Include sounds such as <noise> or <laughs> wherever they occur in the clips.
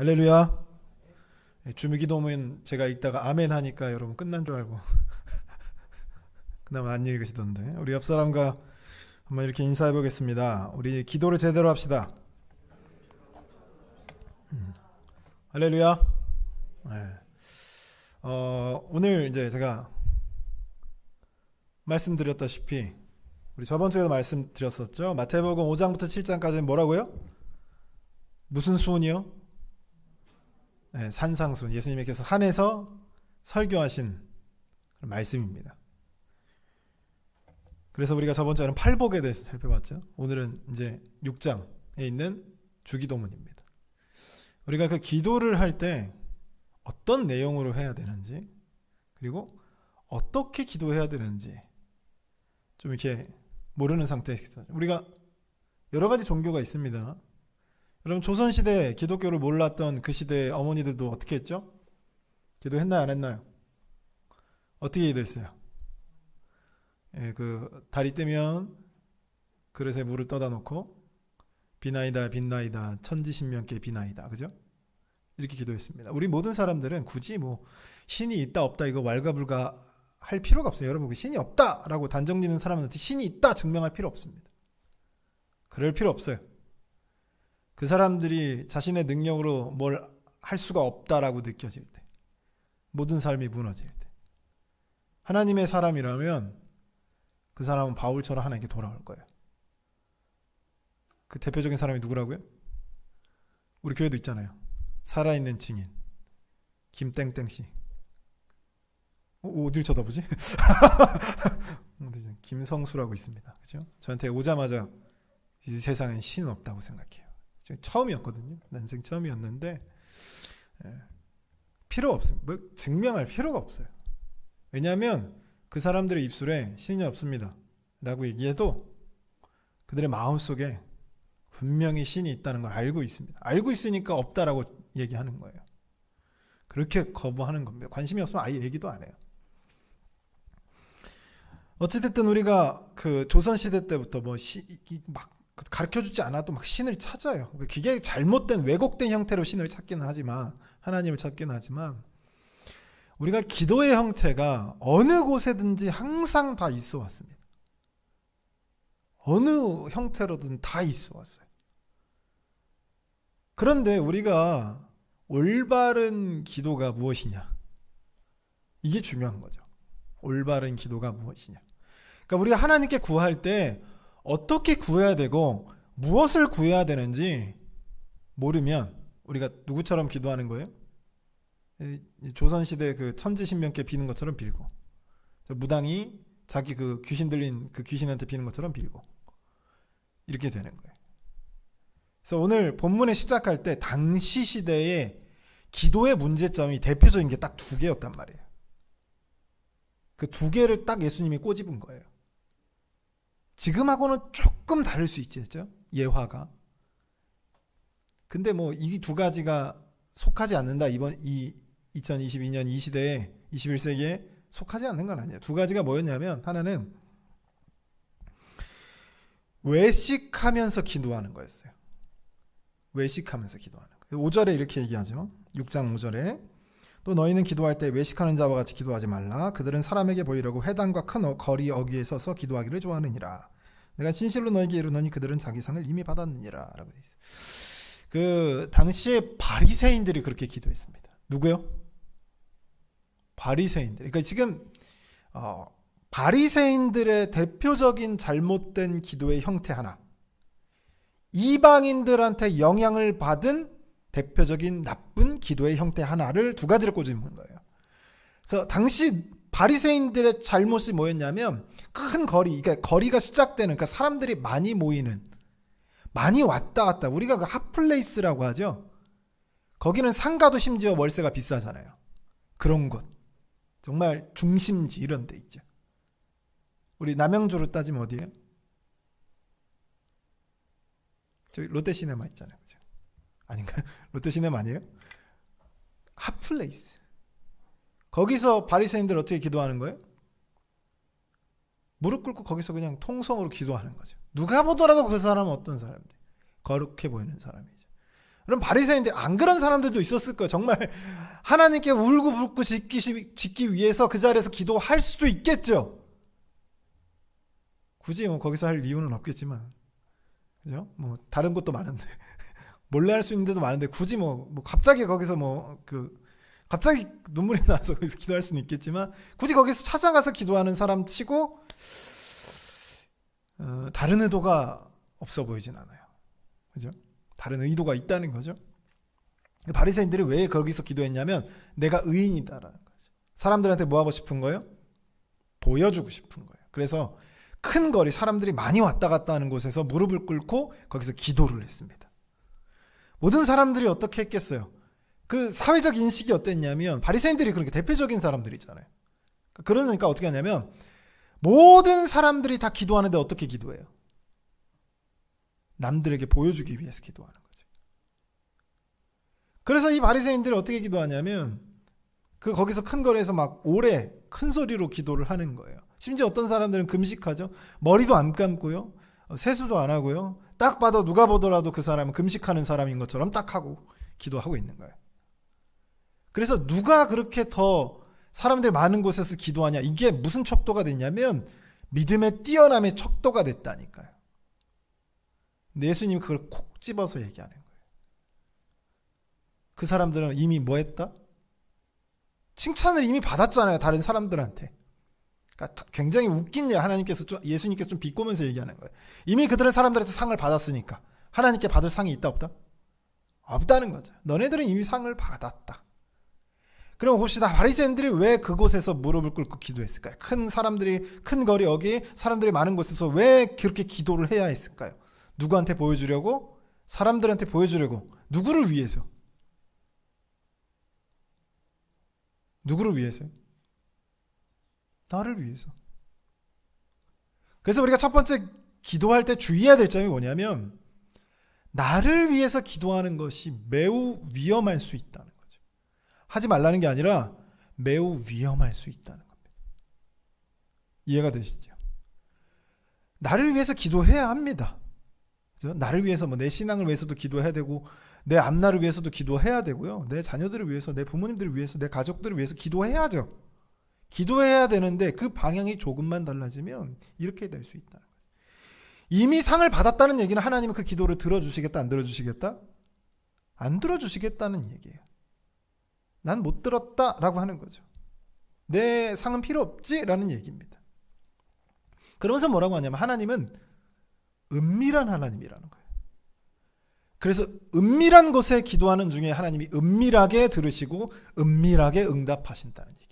할렐루야. 네, 주무기도문 제가 읽다가 아멘 하니까 여러분 끝난 줄 알고 <laughs> 그나마 안 읽으시던데 우리 옆 사람과 한번 이렇게 인사해 보겠습니다. 우리 기도를 제대로 합시다. 음. 할렐루야. 네. 어, 오늘 이제 제가 말씀드렸다시피 우리 저번 주에도 말씀드렸었죠. 마태복음 5장부터 7장까지는 뭐라고요? 무슨 수훈이요? 네, 산상순 예수님께서 산에서 설교하신 말씀입니다. 그래서 우리가 저번 주에는 팔복에 대해서 살펴봤죠. 오늘은 이제 6장에 있는 주기도문입니다. 우리가 그 기도를 할 때 어떤 내용으로 해야 되는지 그리고 어떻게 기도해야 되는지 좀 이렇게 모르는 상태에서 우리가 여러 가지 종교가 있습니다. 여러분 조선 시대 기독교를 몰랐던 그 시대 어머니들도 어떻게 했죠? 기도했나요, 안 했나요? 어떻게 기도했어요? 예, 그 다리 뜨면 그릇에 물을 떠다 놓고 비나이다 빛나이다 천지신명께 비나이다 그죠? 이렇게 기도했습니다. 우리 모든 사람들은 굳이 뭐 신이 있다 없다 이거 왈가불가 할 필요가 없어요. 여러분 그 신이 없다라고 단정짓는 사람한테 신이 있다 증명할 필요 없습니다. 그럴 필요 없어요. 그 사람들이 자신의 능력으로 뭘 할 수가 없다라고 느껴질 때, 모든 삶이 무너질 때, 하나님의 사람이라면 그 사람은 바울처럼 하나님께 돌아올 거예요. 그 대표적인 사람이 누구라고요? 우리 교회도 있잖아요. 살아있는 증인 김땡땡 씨. 어, 어딜 쳐다보지? <laughs> 김성수라고 있습니다. 그죠? 저한테 오자마자 이 세상엔 신 없다고 생각해요. 처음이었거든요. 난생 처음이었는데 예, 필요 없어요. 뭐 증명할 필요가 없어요. 왜냐하면 그 사람들의 입술에 신이 없습니다. 라고 얘기해도 그들의 마음 속에 분명히 신이 있다는 걸 알고 있습니다. 알고 있으니까 없다라고 얘기하는 거예요. 그렇게 거부하는 겁니다. 관심이 없으면 아예 얘기도 안 해요. 어찌됐든 우리가 그 조선 시대 때부터 뭐막 가르쳐 주지 않아도 막 신을 찾아요. 그게 잘못된 왜곡된 형태로 신을 찾기는 하지만 하나님을 찾기는 하지만 우리가 기도의 형태가 어느 곳에든지 항상 다 있어 왔습니다. 어느 형태로든 다 있어 왔어요. 그런데 우리가 올바른 기도가 무엇이냐? 이게 중요한 거죠. 올바른 기도가 무엇이냐? 그러니까 우리가 하나님께 구할 때 어떻게 구해야 되고 무엇을 구해야 되는지 모르면 우리가 누구처럼 기도하는 거예요? 조선 시대 그 천지신명께 비는 것처럼 빌고 무당이 자기 그 귀신 들린 그 귀신한테 비는 것처럼 빌고 이렇게 되는 거예요. 그래서 오늘 본문에 시작할 때 당시 시대의 기도의 문제점이 대표적인 게 딱 두 개였단 말이에요. 그 두 개를 딱 예수님이 꼬집은 거예요. 지금하고는 조금 다를 수 있겠죠. 예화가. 근데 뭐 이 두 가지가 속하지 않는다. 이번 이 2022년 이 시대에 21세기에 속하지 않는 건 아니에요. 두 가지가 뭐였냐면 하나는 외식하면서 기도하는 거였어요. 외식하면서 기도하는 거. 5절에 이렇게 얘기하죠. 6장 5절에 또 너희는 기도할 때 외식하는 자와 같이 기도하지 말라. 그들은 사람에게 보이려고 회당과 큰 거리 어귀에 서서 기도하기를 좋아하느니라. 내가 진실로 너에게 이르노니 그들은 자기 상을 이미 받았느니라라고 돼 있어. 그 당시에 바리새인들이 그렇게 기도했습니다. 누구요? 바리새인들. 그러니까 지금 어, 바리새인들의 대표적인 잘못된 기도의 형태 하나. 이방인들한테 영향을 받은 대표적인 나쁜 기도의 형태 하나를 두 가지를 꽂은 거예요. 그래서 당시 바리새인들의 잘못이 뭐였냐면 큰 거리, 그러니까 거리가 시작되는 그러니까 사람들이 많이 모이는 많이 왔다 갔다 우리가 그 핫플레이스라고 하죠. 거기는 상가도 심지어 월세가 비싸잖아요. 그런 곳. 정말 중심지 이런 데 있죠. 우리 남양주로 따지면 어디예요? 저기 롯데시네마 있잖아요. 아닌가? <laughs> 롯데시네마 아니에요? 핫플레이스. 거기서 바리새인들 어떻게 기도하는 거예요? 무릎 꿇고 거기서 그냥 통성으로 기도하는 거죠. 누가 보더라도 그 사람은 어떤 사람인데 거룩해 보이는 사람이죠. 그럼 바리새인들 안 그런 사람들도 있었을 거예요. 정말 <laughs> 하나님께 울고 붓고 짓기, 짓기 위해서 그 자리에서 기도할 수도 있겠죠. 굳이 뭐 거기서 할 이유는 없겠지만, 그죠? 뭐 다른 곳도 많은데 <laughs> 몰래 할 수 있는 데도 많은데 굳이 뭐, 뭐 갑자기 거기서 뭐 그 갑자기 눈물이 <laughs> 나서 거기서 기도할 수는 있겠지만 굳이 거기서 찾아가서 기도하는 사람 치고 어, 다른 의도가 없어 보이진 않아요. 그죠? 다른 의도가 있다는 거죠. 바리새인들이 왜 거기서 기도했냐면 내가 의인이다라는 거죠. 사람들한테 뭐 하고 싶은 거예요? 보여주고 싶은 거예요. 그래서 큰 거리 사람들이 많이 왔다 갔다 하는 곳에서 무릎을 꿇고 거기서 기도를 했습니다. 모든 사람들이 어떻게 했겠어요? 그 사회적 인식이 어땠냐면 바리새인들이 그렇게 대표적인 사람들이잖아요. 그러니까 어떻게 하냐면 모든 사람들이 다 기도하는데 어떻게 기도해요? 남들에게 보여주기 위해서 기도하는 거죠. 그래서 이 바리새인들이 어떻게 기도하냐면 그 거기서 큰 거리에서 막 오래 큰 소리로 기도를 하는 거예요. 심지어 어떤 사람들은 금식하죠. 머리도 안 감고요. 어, 세수도 안 하고요. 딱 봐도 누가 보더라도 그 사람은 금식하는 사람인 것처럼 딱 하고 기도하고 있는 거예요. 그래서 누가 그렇게 더 사람들 많은 곳에서 기도하냐 이게 무슨 척도가 됐냐면 믿음의 뛰어남의 척도가 됐다니까요. 예수님이 그걸 콕 집어서 얘기하는 거예요. 그 사람들은 이미 뭐 했다? 칭찬을 이미 받았잖아요. 다른 사람들한테. 그러니까 굉장히 웃긴 예 하나님께서 좀, 예수님께서 좀 비꼬면서 얘기하는 거예요. 이미 그들은 사람들한테 상을 받았으니까 하나님께 받을 상이 있다 없다? 없다는 거죠. 너네들은 이미 상을 받았다. 그럼 봅시다. 바리새인들이 왜 그곳에서 무릎을 꿇고 기도했을까요? 큰 사람들이 큰 거리 여기 사람들이 많은 곳에서 왜 그렇게 기도를 해야 했을까요? 누구한테 보여주려고? 사람들한테 보여주려고. 누구를 위해서? 누구를 위해서요? 나를 위해서. 그래서 우리가 첫 번째 기도할 때 주의해야 될 점이 뭐냐면 나를 위해서 기도하는 것이 매우 위험할 수 있다는 거죠. 하지 말라는 게 아니라 매우 위험할 수 있다는 겁니다. 이해가 되시죠? 나를 위해서 기도해야 합니다. 그죠? 나를 위해서 뭐 내 신앙을 위해서도 기도해야 되고 내 앞날을 위해서도 기도해야 되고요. 내 자녀들을 위해서, 내 부모님들을 위해서, 내 가족들을 위해서 기도해야죠. 기도해야 되는데 그 방향이 조금만 달라지면 이렇게 될수 거예요. 이미 상을 받았다는 얘기는 하나님은 그 기도를 들어주시겠다, 안 들어주시겠다? 안 들어주시겠다는 얘기예요. 난 못 들었다 라고 하는 거죠. 내 상은 필요 없지 라는 얘기입니다. 그러면서 뭐라고 하냐면 하나님은 은밀한 하나님이라는 거예요. 그래서 은밀한 곳에 기도하는 중에 하나님이 은밀하게 들으시고 은밀하게 응답하신다는 얘기입니다.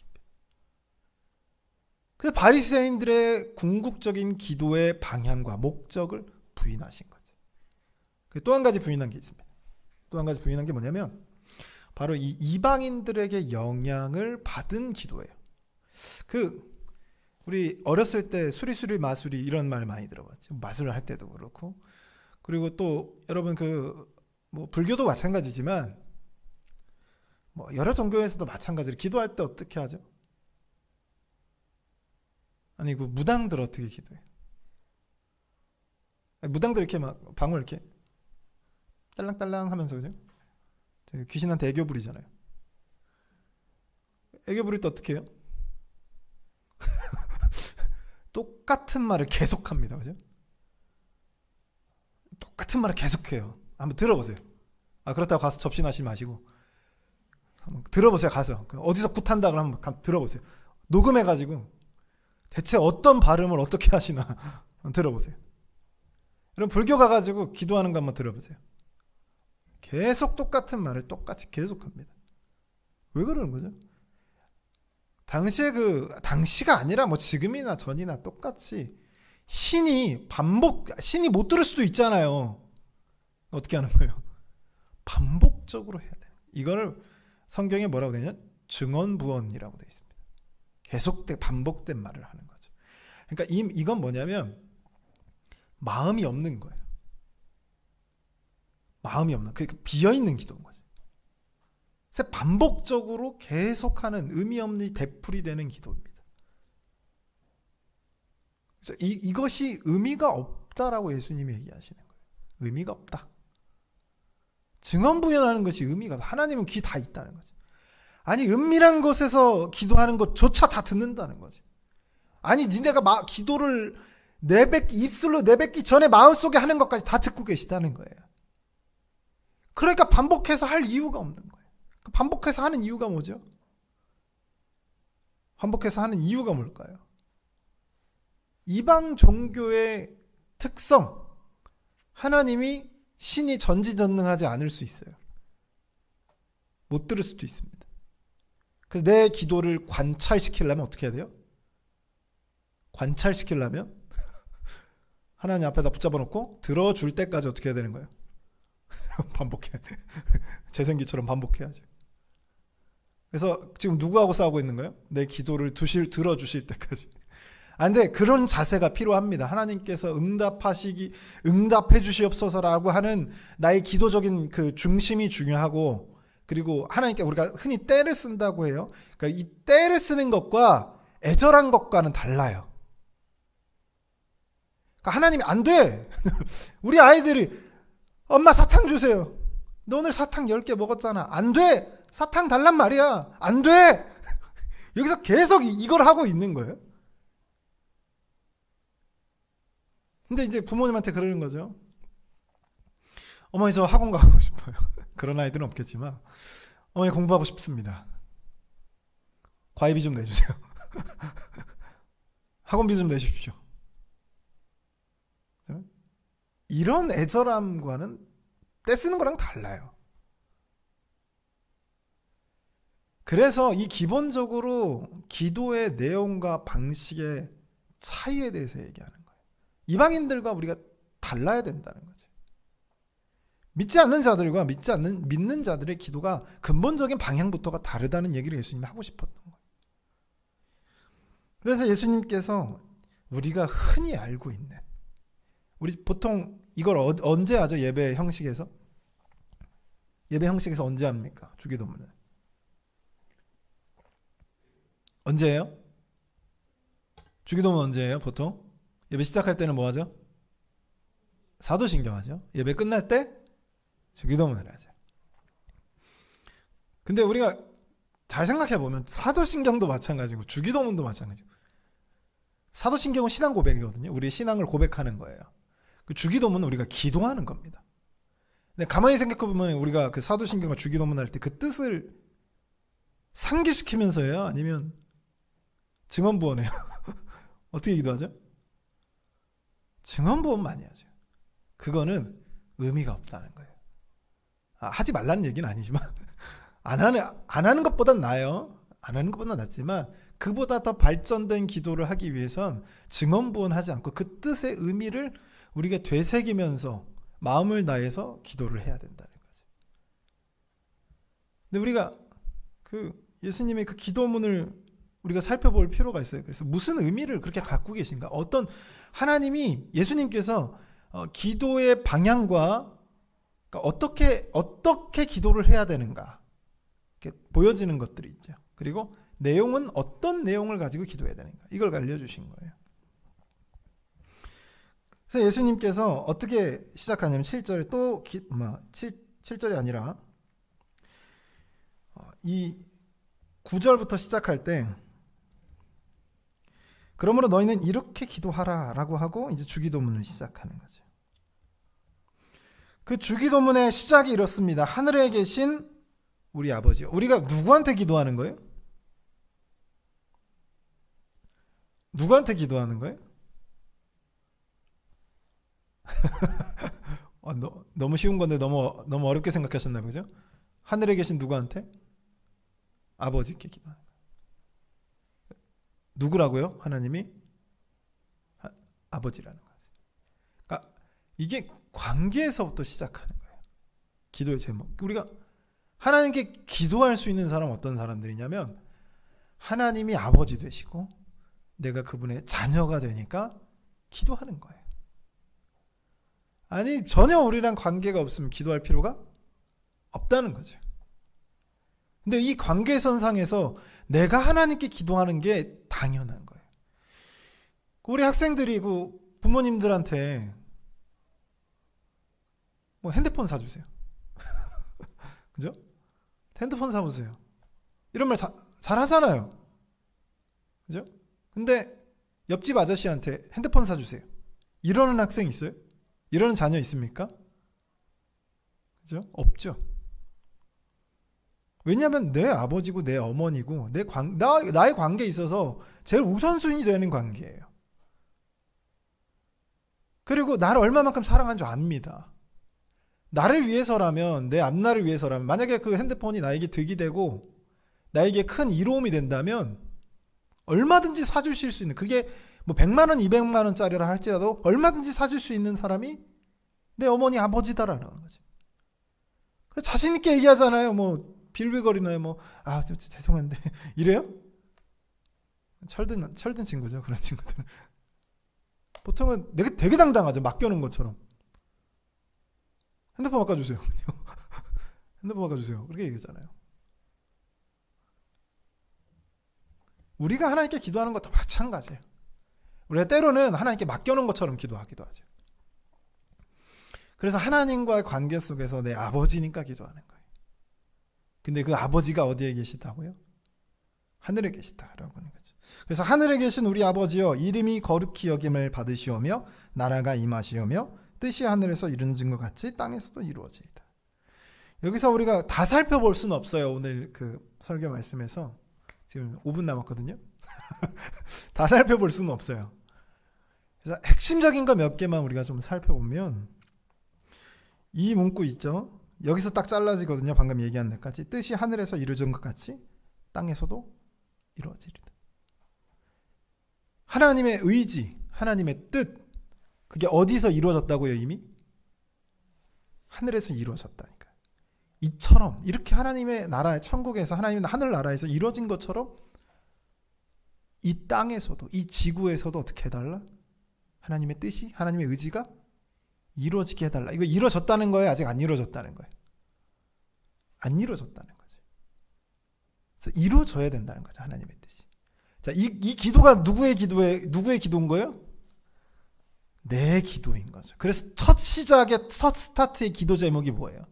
그래서 바리새인들의 궁극적인 기도의 방향과 목적을 부인하신 거죠. 또 한 가지 부인한 게 있습니다. 또 한 가지 부인한 게 뭐냐면 바로 이 이방인들에게 영향을 받은 기도예요. 그 우리 어렸을 때 수리수리 마수리 이런 말 많이 들어봤죠. 마술을 할 때도 그렇고 그리고 또 여러분 그 뭐 불교도 마찬가지지만 뭐 여러 종교에서도 마찬가지로 기도할 때 어떻게 하죠? 아니 그 무당들 어떻게 기도해? 무당들 이렇게 막 방울 이렇게 딸랑딸랑 하면서 그죠? 귀신한테 애교 부리잖아요. 애교 부릴 때 어떻게 해요? <laughs> 똑같은 말을 계속 합니다. 그죠? 똑같은 말을 계속해요. 한번 들어보세요. 아 그렇다고 가서 접신하지 마시고 한번 들어보세요. 가서 그 어디서 굿한다 그러면 한번 들어보세요. 녹음해가지고 대체 어떤 발음을 어떻게 하시나 <laughs> 들어보세요. 여러분 불교 가가지고 기도하는 거 한번 들어보세요. 계속 똑같은 말을 똑같이 계속합니다. 왜 그러는 거죠? 당시에 그 당시가 아니라 뭐 지금이나 전이나 똑같이 신이 반복 신이 못 들을 수도 있잖아요. 어떻게 하는 거예요? 반복적으로 해야 돼요. 이거를 성경에 뭐라고 되냐? 증언 부언이라고 되어 있습니다. 계속된 반복된 말을 하는 거죠. 그러니까 이, 이건 뭐냐면 마음이 없는 거예요. 마음이 없는 그 비어 있는 기도인 거죠. 반복적으로 계속하는 의미 없는 되풀이 되는 기도입니다. 그래서 이, 이것이 의미가 없다라고 예수님이 얘기하시는 거예요. 의미가 없다. 증언 부연하는 것이 의미가 하나님은 귀 다 있다는 거지. 아니 은밀한 곳에서 기도하는 것조차 다 듣는다는 거지. 아니 니네가 마, 기도를 내뱉기 입술로 내뱉기 전에 마음속에 하는 것까지 다 듣고 계시다는 거예요. 그러니까 반복해서 할 이유가 없는 거예요. 그 반복해서 하는 이유가 뭐죠? 반복해서 하는 이유가 뭘까요? 이방 종교의 특성, 하나님이 신이 전지전능하지 않을 수 있어요. 못 들을 수도 있습니다. 그래서 내 기도를 관찰시키려면 어떻게 해야 돼요? 관찰시키려면 <laughs> 하나님 앞에다 붙잡아 놓고 들어줄 때까지 어떻게 해야 되는 거예요? <laughs> 반복해야 돼. <laughs> 재생기처럼 반복해야죠. 그래서 지금 누구하고 싸우고 있는 거예요? 내 기도를 두실 들어주실 때까지. 안 돼. 그런 자세가 필요합니다. 하나님께서 응답하시기 응답해 주시옵소서라고 하는 나의 기도적인 그 중심이 중요하고 그리고 하나님께 우리가 흔히 때를 쓴다고 해요. 그러니까 이 때를 쓰는 것과 애절한 것과는 달라요. 그러니까 하나님이 안 돼. <laughs> 우리 아이들이 엄마 사탕 주세요. 너 오늘 사탕 10개 먹었잖아. 안 돼. 사탕 달란 말이야. 안 돼. <laughs> 여기서 계속 이걸 하고 있는 거예요. 근데 이제 부모님한테 그러는 거죠. 어머니 저 학원 가고 <laughs> 싶어요. 그런 아이들은 없겠지만 어머니 공부하고 싶습니다. 과외비 좀 내주세요. <laughs> 학원비 좀 내주십시오. 이런 애절함과는 떼 쓰는 거랑 달라요. 그래서 이 기본적으로 기도의 내용과 방식의 차이에 대해서 얘기하는 거예요. 이방인들과 우리가 달라야 된다는 거죠. 믿지 않는 자들과 믿지 않는 믿는 자들의 기도가 근본적인 방향부터가 다르다는 얘기를 예수님이 하고 싶었던 거예요. 그래서 예수님께서 우리가 흔히 알고 있는 우리 보통 이걸 어, 언제 하죠? 예배 형식에서 예배 형식에서 언제 합니까? 주기도문을 언제예요? 주기도문 언제예요? 보통 예배 시작할 때는 뭐 하죠? 사도신경 하죠. 예배 끝날 때주 기도문을 하죠. 근데 우리가 잘 생각해 보면 사도신경도 마찬가지고 주기도문도 마찬가지고 사도신경은 신앙 고백이거든요. 우리 신앙을 고백하는 거예요. 그 주기도문은 우리가 기도하는 겁니다. 근데 가만히 생각해 보면 우리가 그 사도신경과 주기도문 할 때 그 뜻을 상기시키면서요, 아니면 증언부원해요. <laughs> 어떻게 기도하죠? 증언부원 많이 하죠. 그거는 의미가 없다는 거예요. 아, 하지 말라는 얘기는 아니지만 <laughs> 안 하는 안 하는 것보단 나아요. 안 하는 것보다 낫지만 그보다 더 발전된 기도를 하기 위해선 증언부원하지 않고 그 뜻의 의미를 우리가 되새기면서 마음을 다해서 기도를 해야 된다는 거죠. 근데 우리가 그 예수님의 그 기도문을 우리가 살펴볼 필요가 있어요. 그래서 무슨 의미를 그렇게 갖고 계신가? 어떤 하나님이 예수님께서 어, 기도의 방향과 그러니까 어떻게 어떻게 기도를 해야 되는가 보여지는 것들이 있죠. 그리고 내용은 어떤 내용을 가지고 기도해야 되는가 이걸 알려주신 거예요. 그래서 예수님께서 어떻게 시작하냐면 7절에 또 기, 뭐, 7, 7절이 아니라 어, 이 9절부터 시작할 때 그러므로 너희는 이렇게 기도하라 라고 하고 이제 주기도문을 시작하는 거죠. 그 주기도문의 시작이 이렇습니다. 하늘에 계신 우리 아버지. 우리가 누구한테 기도하는 거예요? 누구한테 기도하는 거예요? <laughs> 어, 너, 너무 쉬운 건데 너무 너무 어렵게 생각하셨나 보죠? 하늘에 계신 누구한테? 아버지께 거예요. 누구라고요? 하나님이 하, 아버지라는 거죠. 그러니까 이게 관계에서부터 시작하는 거예요. 기도의 제목. 우리가 하나님께 기도할 수 있는 사람 어떤 사람들이냐면 하나님이 아버지 되시고 내가 그분의 자녀가 되니까 기도하는 거예요. 아니 전혀 우리랑 관계가 없으면 기도할 필요가 없다는 거죠. 근데 이 관계 선상에서 내가 하나님께 기도하는 게 당연한 거예요. 우리 학생들이고 부모님들한테 뭐 핸드폰 사주세요. <laughs> 그죠? 핸드폰 사보세요. 이런 말 자, 잘 하잖아요. 그죠? 근데 옆집 아저씨한테 핸드폰 사주세요. 이러는 학생 있어요? 이러는 자녀 있습니까? 그죠? 없죠. 왜냐하면 내 아버지고 내 어머니고 내 관, 나, 나의 관계에 있어서 제일 우선순위 되는 관계예요. 그리고 나를 얼마만큼 사랑한 줄 압니다. 나를 위해서라면 내 앞날을 위해서라면 만약에 그 핸드폰이 나에게 득이 되고 나에게 큰 이로움이 된다면 얼마든지 사주실 수 있는 그게 뭐 100만 원, 200만 원짜리라 할지라도 얼마든지 사줄 수 있는 사람이 내 어머니 아버지다라는 거지. 자신 있게 얘기하잖아요. 뭐 빌빌거리나요? 뭐아 죄송한데 <laughs> 이래요? 철든 철든 친구죠. 그런 친구들은 보통은 되게 당당하죠. 맡겨놓은 것처럼 핸드폰 바꿔주세요. <laughs> 핸드폰 바꿔주세요. 그렇게 얘기하잖아요. 우리가 하나님께 기도하는 것도 마찬가지예요. 우리가 때로는 하나님께 맡겨놓은 것처럼 기도하기도 하죠. 그래서 하나님과의 관계 속에서 내 아버지니까 기도하는 거예요. 근데 그 아버지가 어디에 계시다고요? 하늘에 계시다라고 하는 거죠. 그래서 하늘에 계신 우리 아버지여 이름이 거룩히 여김을 받으시오며 나라가 임하시오며 뜻이 하늘에서 이루어진 것 같이 땅에서도 이루어지이다. 여기서 우리가 다 살펴볼 수는 없어요. 오늘 그 설교 말씀에서 지금 5분 남았거든요. <laughs> 다 살펴볼 수는 없어요. 그래서 핵심적인 거 몇 개만 우리가 좀 살펴보면 이 문구 있죠. 여기서 딱 잘라지거든요. 방금 얘기한 데까지 뜻이 하늘에서 이루어진 것 같이 땅에서도 이루어지리다. 하나님의 의지, 하나님의 뜻, 그게 어디서 이루어졌다고요, 이미? 하늘에서 이루어졌다니까. 이처럼 이렇게 하나님의 나라, 천국에서 하나님의 하늘 나라에서 이루어진 것처럼 이 땅에서도 이 지구에서도 어떻게 해달라? 하나님의 뜻이, 하나님의 의지가 이루어지게 해달라. 이거 이루어졌다는 거예요? 아직 안 이루어졌다는 거예요? 안 이루어졌다는 거죠. 그래서 이루어져야 된다는 거죠. 하나님의 뜻이. 자, 이, 이 기도가 누구의 기도에, 누구의 기도인 거예요? 내 기도인 거죠. 그래서 첫 시작의 첫 스타트의 기도 제목이 뭐예요?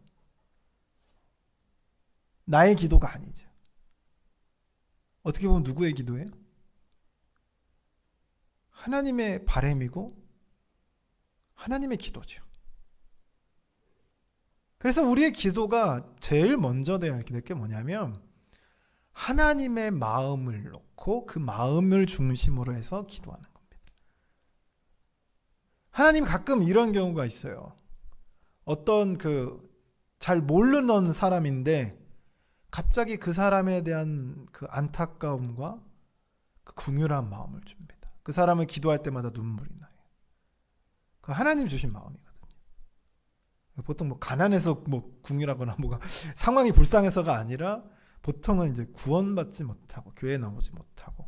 나의 기도가 아니죠. 어떻게 보면 누구의 기도예요? 하나님의 바램이고 하나님의 기도죠. 그래서 우리의 기도가 제일 먼저 돼야 할게 뭐냐면 하나님의 마음을 놓고 그 마음을 중심으로 해서 기도하는 겁니다. 하나님 가끔 이런 경우가 있어요. 어떤 그 잘 모르는 사람인데 갑자기 그 사람에 대한 그 안타까움과 그 궁휼한 마음을 줍니다. 그 사람을 기도할 때마다 눈물이 나요. 그 하나님 주신 마음이거든요. 보통 뭐 가난해서 뭐 궁휼하거나 뭐가 <laughs> 상황이 불쌍해서가 아니라 보통은 이제 구원받지 못하고 교회 나오지 못하고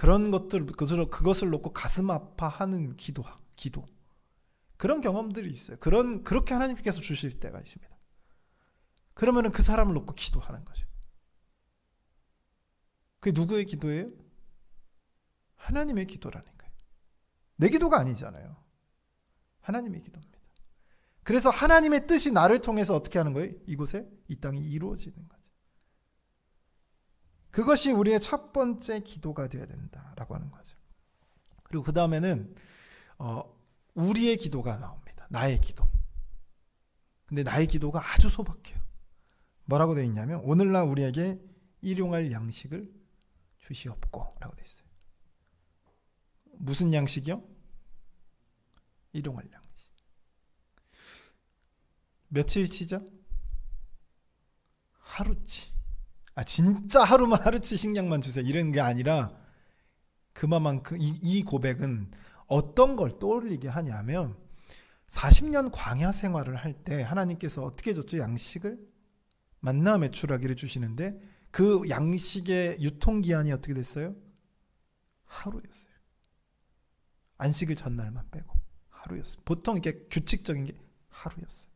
그런 것들 그것을 그것을 놓고 가슴 아파하는 기도 기도 그런 경험들이 있어요. 그런 그렇게 하나님께서 주실 때가 있습니다. 그러면은 그 사람을 놓고 기도하는 거죠. 그게 누구의 기도예요? 하나님의 기도라니까요. 내 기도가 아니잖아요. 하나님의 기도입니다. 그래서 하나님의 뜻이 나를 통해서 어떻게 하는 거예요? 이곳에 이 땅이 이루어지는 거죠. 그것이 우리의 첫 번째 기도가 되어야 된다라고 하는 거죠. 그리고 그 다음에는 어, 우리의 기도가 나옵니다. 나의 기도. 근데 나의 기도가 아주 소박해요. 뭐라고 되어 있냐면 오늘날 우리에게 일용할 양식을 주시옵고라고 되어 있어요. 무슨 양식이요? 일용할 양식. 며칠치죠? 하루치. 아 진짜 하루만 하루치 식량만 주세요. 이런 게 아니라 그만큼 이, 이 고백은 어떤 걸 떠올리게 하냐면 40년 광야 생활을 할 때 하나님께서 어떻게 줬죠? 양식을 만나 매출하기를 주시는데 그 양식의 유통 기한이 어떻게 됐어요? 하루였어요. 안식일 전날만 빼고 하루였어요. 보통 이렇게 규칙적인 게 하루였어요.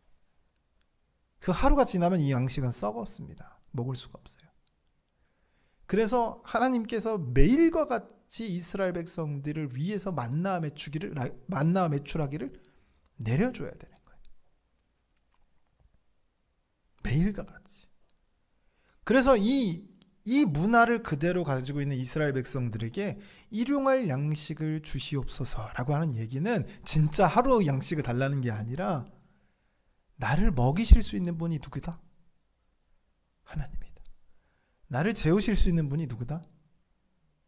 그 하루가 지나면 이 양식은 썩었습니다. 먹을 수가 없어요. 그래서 하나님께서 매일과 같이 이스라엘 백성들을 위해서 만나 매추기를 만나 매출하기를 내려줘야 되는 거예요. 매일과 같이. 그래서 이, 이 문화를 그대로 가지고 있는 이스라엘 백성들에게 일용할 양식을 주시옵소서라고 하는 얘기는 진짜 하루 양식을 달라는 게 아니라 나를 먹이실 수 있는 분이 누구다? 하나님이다. 나를 재우실 수 있는 분이 누구다?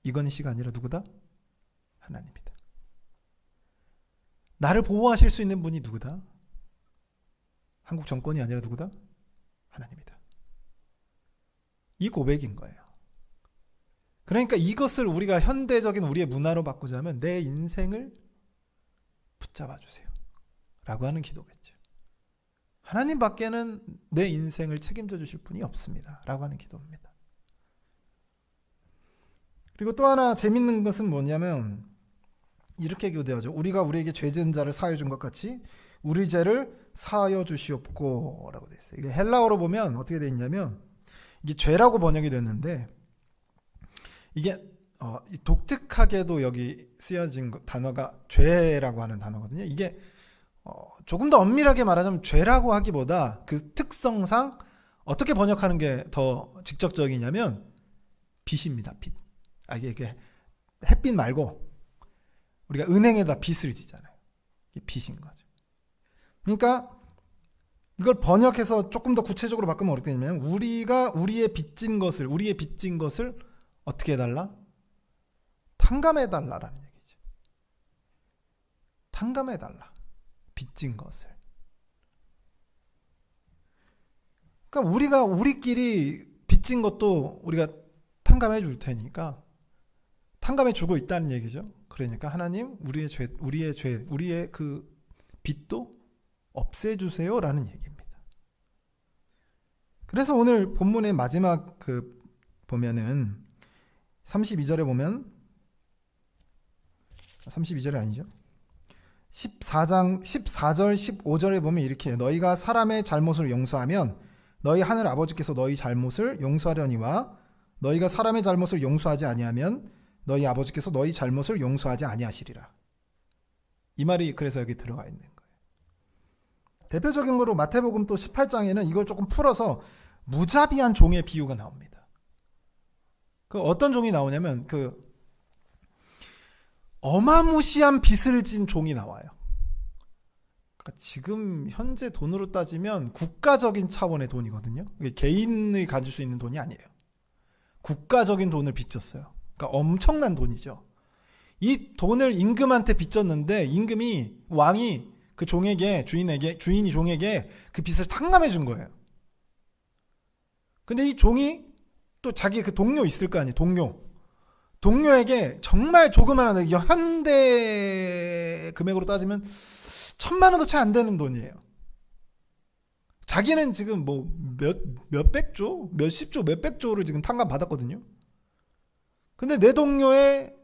이건희 씨가 아니라 누구다? 하나님이다. 나를 보호하실 수 있는 분이 누구다? 한국 정권이 아니라 누구다? 하나님이다. 이 고백인 거예요. 그러니까 이것을 우리가 현대적인 우리의 문화로 바꾸자면 내 인생을 붙잡아 주세요. 라고 하는 기도겠죠. 하나님 밖에는 내 인생을 책임져 주실 분이 없습니다. 라고 하는 기도입니다. 그리고 또 하나 재밌는 것은 뭐냐면 이렇게 기도하죠. 우리가 우리에게 죄진 자를 사하여 준 것 같이 우리 죄를 사하여 주시옵고라고 돼 있어요. 이게 헬라어로 보면 어떻게 돼 있냐면 이게 죄라고 번역이 됐는데 이게 어, 이 독특하게도 여기 쓰여진 거- 단어가 죄라고 하는 단어거든요. 이게 어, 조금 더 엄밀하게 말하자면 죄라고 하기보다 그 특성상 어떻게 번역하는 게 더 직접적이냐면 빛입니다. 빛. 아 이게, 햇빛 말고 우리가 은행에다 빚을 지잖아요. 이게 빚인 거죠. 그러니까 이걸 번역해서 조금 더 구체적으로 바꾸면 어떻게 되냐면 우리가 우리의 빚진 것을 우리의 빚진 것을 어떻게 해달라? 탕감해 달라라는 얘기죠. 탕감해 달라. 빚진 것을. 그러니까 우리가 우리끼리 빚진 것도 우리가 탕감해 줄 테니까 탕감해 주고 있다는 얘기죠. 그러니까 하나님 우리의 죄, 우리의 죄, 우리의 그 빚도 없애 주세요라는 얘기입니다. 그래서 오늘 본문의 마지막 그 보면은 32절에 보면 32절이 아니죠. 14장 14절 15절에 보면 이렇게. 너희가 사람의 잘못을 용서하면 너희 하늘 아버지께서 너희 잘못을 용서하려니와 너희가 사람의 잘못을 용서하지 아니하면 너희 아버지께서 너희 잘못을 용서하지 아니하시리라. 이 말이 그래서 여기 들어가 있는 거예요. 대표적인 거로 마태복음 또 18장에는 이걸 조금 풀어서 무자비한 종의 비유가 나옵니다. 그 어떤 종이 나오냐면 그 어마무시한 빚을 진 종이 나와요. 그러니까 지금 현재 돈으로 따지면 국가적인 차원의 돈이거든요. 개인이 가질 수 있는 돈이 아니에요. 국가적인 돈을 빚졌어요. 그러니까 엄청난 돈이죠. 이 돈을 임금한테 빚졌는데 임금이 왕이 그 종에게 주인에게 주인이 종에게 그 빚을 탕감해 준 거예요. 근데 이 종이 또 자기 그 동료 있을 거 아니에요. 동료. 동료에게 정말 조그마한 이게 현대 금액으로 따지면 천만 원도 채 안 되는 돈이에요. 자기는 지금 뭐 몇 몇백 조, 몇십 조, 몇백 조를 지금 탕감 받았거든요. 근데 내 동료의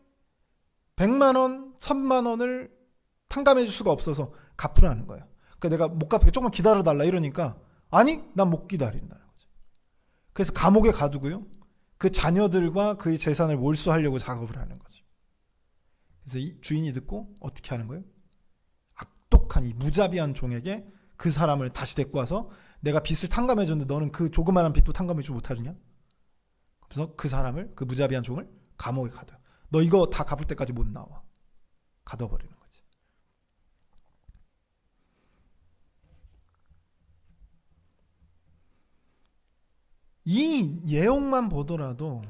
100만 원, 1000만 원을 탕감해 줄 수가 없어서 갚으라는 거예요. 그러니까 내가 못 갚게 조금만 기다려 달라 이러니까 아니, 난 못 기다린다는 거죠. 그래서 감옥에 가두고요. 그 자녀들과 그의 재산을 몰수하려고 작업을 하는 거죠. 그래서 이 주인이 듣고 어떻게 하는 거예요? 악독한 이 무자비한 종에게 그 사람을 다시 데리고 와서 내가 빚을 탕감해 줬는데 너는 그 조그마한 빚도 탕감해 주지 못하느냐? 그래서 그 사람을 그 무자비한 종을 감옥에 가둬요. 너 이거 다 갚을 때까지 못 나와. 가둬버리는 거지. 이 예용만 보더라도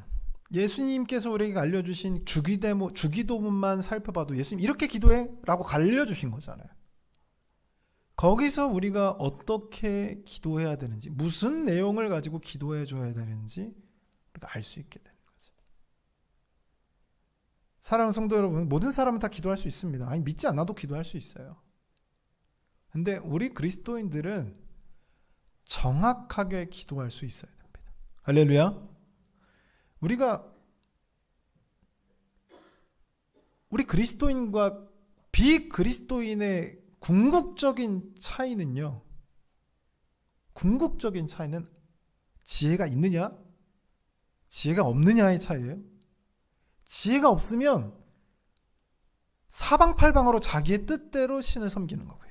예수님께서 우리에게 알려주신 주기대모, 주기도문만 살펴봐도 예수님 이렇게 기도해 라고 알려주신 거잖아요. 거기서 우리가 어떻게 기도해야 되는지, 무슨 내용을 가지고 기도해 줘야 되는지 우리가 알 수 있게 거죠. 사랑하는 성도 여러분, 모든 사람은 다 기도할 수 있습니다. 아니 믿지 않아도 기도할 수 있어요. 근데 우리 그리스도인들은 정확하게 기도할 수 있어야 됩니다. 할렐루야. 우리가 우리 그리스도인과 비그리스도인의 궁극적인 차이는요. 궁극적인 차이는 지혜가 있느냐, 지혜가 없느냐의 차이예요. 지혜가 없으면 사방팔방으로 자기의 뜻대로 신을 섬기는 거고요.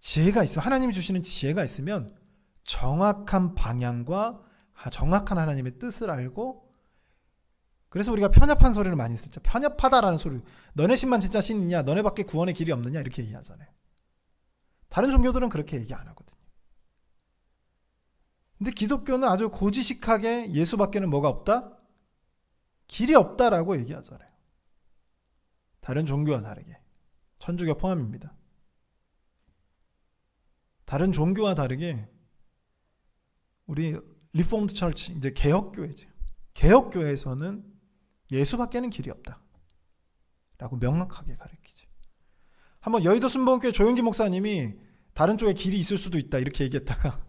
지혜가 있어 하나님이 주시는 지혜가 있으면 정확한 방향과 정확한 하나님의 뜻을 알고 그래서 우리가 편협한 소리를 많이 쓰죠. 편협하다라는 소리. 너네 신만 진짜 신이냐? 너네밖에 구원의 길이 없느냐? 이렇게 얘기하잖아요. 다른 종교들은 그렇게 얘기 안 하거든요. 근데 기독교는 아주 고지식하게 예수밖에는 뭐가 없다? 길이 없다라고 얘기하잖아요. 다른 종교와 다르게. 천주교 포함입니다. 다른 종교와 다르게 우리 리폼드 철치 이제 개혁교회죠. 개혁교회에서는 예수밖에는 길이 없다. 라고 명확하게 가르치죠. 한번 여의도 순복음교회 조용기 목사님이 다른 쪽에 길이 있을 수도 있다 이렇게 얘기했다가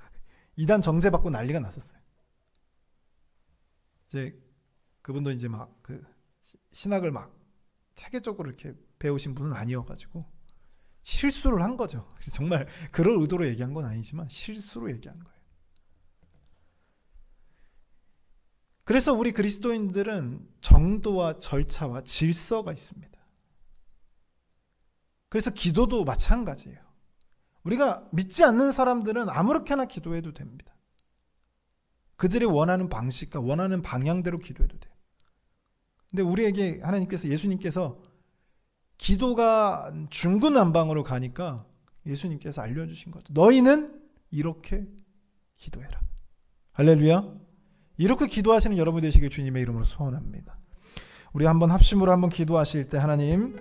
<laughs> 이단 정죄 받고 난리가 났었어요. 이제 그분도 이제 막 그 신학을 막 체계적으로 이렇게 배우신 분은 아니어가지고 실수를 한 거죠. <laughs> 정말 그럴 의도로 얘기한 건 아니지만 실수로 얘기한 거예요. 그래서 우리 그리스도인들은 정도와 절차와 질서가 있습니다. 그래서 기도도 마찬가지예요. 우리가 믿지 않는 사람들은 아무렇게나 기도해도 됩니다. 그들이 원하는 방식과 원하는 방향대로 기도해도 돼요. 근데 우리에게 하나님께서 예수님께서 기도가 중구난방으로 가니까 예수님께서 알려주신 거죠. 너희는 이렇게 기도해라. 할렐루야. 이렇게 기도하시는 여러분 되시길 주님의 이름으로 소원합니다. 우리 한번 합심으로 한번 기도하실 때 하나님